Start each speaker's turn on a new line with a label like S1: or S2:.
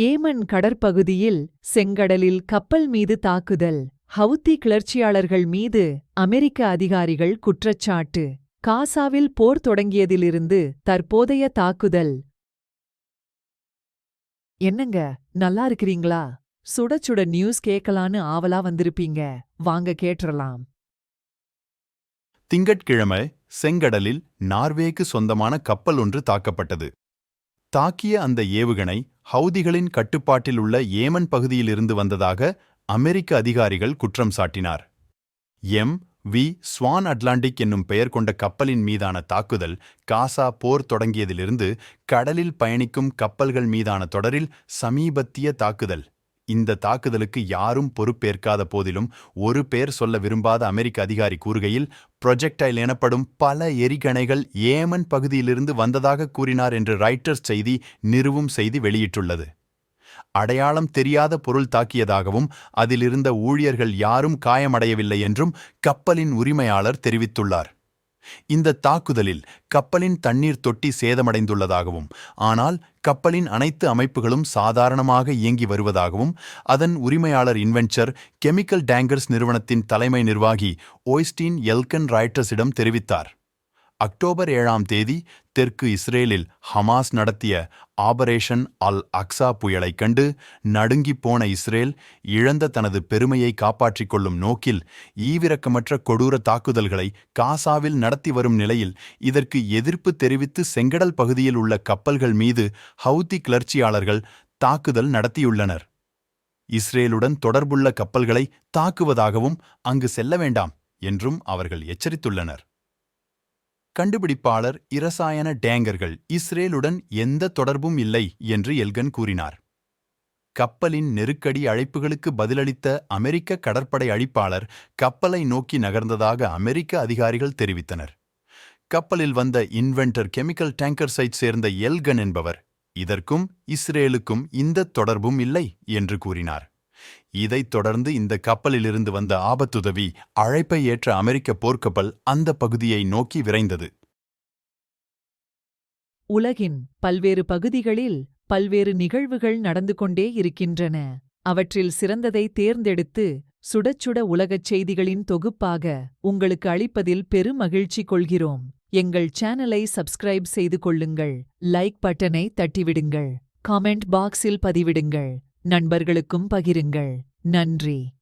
S1: Yemen கடற்பகுதியில் செங்கடலில் கப்பல் மீது தாக்குதல். ஹவுத்தி கிளர்ச்சியாளர்கள் மீது அமெரிக்க அதிகாரிகள் குற்றச்சாட்டு. காசாவில் போர் தொடங்கியதிலிருந்து தற்போதைய தாக்குதல். என்னங்க நல்லா இருக்கிறீங்களா? சுட சுட நியூஸ் கேட்கலான்னு ஆவலா வந்திருப்பீங்க. வாங்க கேட்டுறலாம்.
S2: திங்கட்கிழமை செங்கடலில் நார்வேக்கு சொந்தமான கப்பல் ஒன்று தாக்கப்பட்டது. தாக்கிய அந்த ஏவுகணை ஹவுதிகளின் கட்டுப்பாட்டில் உள்ள ஏமன் பகுதியிலிருந்து வந்ததாக அமெரிக்க அதிகாரிகள் குற்றம் சாட்டினார். எம். வி. ஸ்வான் அட்லாண்டிக் என்னும் பெயர் கொண்ட கப்பலின் மீதான தாக்குதல் காசா போர் தொடங்கியதிலிருந்து கடலில் பயணிக்கும் கப்பல்கள் மீதான தொடரில் சமீபத்திய தாக்குதல். இந்த தாக்குதலுக்கு யாரும் பொறுப்பேற்காத போதிலும் ஒரு பேர் சொல்ல விரும்பாத அமெரிக்க அதிகாரி கூறுகையில் ப்ரொஜெக்டைல் எனப்படும் பல எரிகணைகள் ஏமன் பகுதியிலிருந்து வந்ததாக கூறினார் என்று ரைட்டர்ஸ் செய்தி நிறுவும் செய்தி வெளியிட்டுள்ளது. அடையாளம் தெரியாத பொருள் தாக்கியதாகவும் அதிலிருந்த ஊழியர்கள் யாரும் காயமடையவில்லை என்றும் கப்பலின் உரிமையாளர் தெரிவித்துள்ளார். இந்த தாக்குதலில் கப்பலின் தண்ணீர் தொட்டி சேதமடைந்துள்ளதாகவும் ஆனால் கப்பலின் அனைத்து அமைப்புகளும் சாதாரணமாக இயங்கி வருவதாகவும் அதன் உரிமையாளர் இன்வென்ச்சர் கெமிக்கல் டேங்கர்ஸ் நிறுவனத்தின் தலைமை நிர்வாகி ஓய்ஸ்டீன் எல்கன் ராய்டர்ஸிடம் தெரிவித்தார். அக்டோபர் ஏழாம் தேதி தெற்கு இஸ்ரேலில் ஹமாஸ் நடத்திய ஆபரேஷன் அல் அக்ஸா புயலைக் கண்டு நடுங்கிப் போன இஸ்ரேல் இழந்த தனது பெருமையை காப்பாற்றிக் கொள்ளும் நோக்கில் ஈவிரக்கமற்ற கொடூர தாக்குதல்களை காசாவில் நடத்தி வரும் நிலையில் இதற்கு எதிர்ப்பு தெரிவித்து செங்கடல் பகுதியில் உள்ள கப்பல்கள் மீது ஹவுதி கிளர்ச்சியாளர்கள் தாக்குதல் நடத்தியுள்ளனர். இஸ்ரேலுடன் தொடர்புள்ள கப்பல்களை தாக்குவதாகவும் அங்கு செல்ல வேண்டாம் என்றும் அவர்கள் எச்சரித்துள்ளனர். கண்டுபிடிப்பாளர் இரசாயன டேங்கர்கள் இஸ்ரேலுடன் எந்த தொடர்பும் இல்லை என்று எல்கன் கூறினார். கப்பலின் நெருக்கடி அழைப்புகளுக்கு பதிலளித்த அமெரிக்க கடற்படை அழிப்பாளர் கப்பலை நோக்கி நகர்ந்ததாக அமெரிக்க அதிகாரிகள் தெரிவித்தனர். கப்பலில் வந்த இன்வென்டர் கெமிக்கல் டேங்கர் சைட் சேர்ந்த எல்கன் என்பவர் இதற்கும் இஸ்ரேலுக்கும் இந்த தொடர்பும் இல்லை என்று கூறினார். இதைத் தொடர்ந்து இந்த கப்பலிலிருந்து வந்த ஆபத்துதவி அழைப்பை ஏற்ற அமெரிக்க போர்க்கப்பல் அந்த பகுதியை நோக்கி விரைந்தது.
S1: உலகின் பல்வேறு பகுதிகளில் பல்வேறு நிகழ்வுகள் நடந்து கொண்டே இருக்கின்றன. அவற்றில் சிறந்ததை தேர்ந்தெடுத்து சுடச் சுட உலகச் செய்திகளின் தொகுப்பாக உங்களுக்கு அளிப்பதில் பெருமகிழ்ச்சி கொள்கிறோம். எங்கள் சேனலை சப்ஸ்கிரைப் செய்து கொள்ளுங்கள். லைக் பட்டனை தட்டிவிடுங்கள். காமெண்ட் பாக்ஸில் பதிவிடுங்கள். நண்பர்களுக்கும் பகிருங்கள். நன்றி.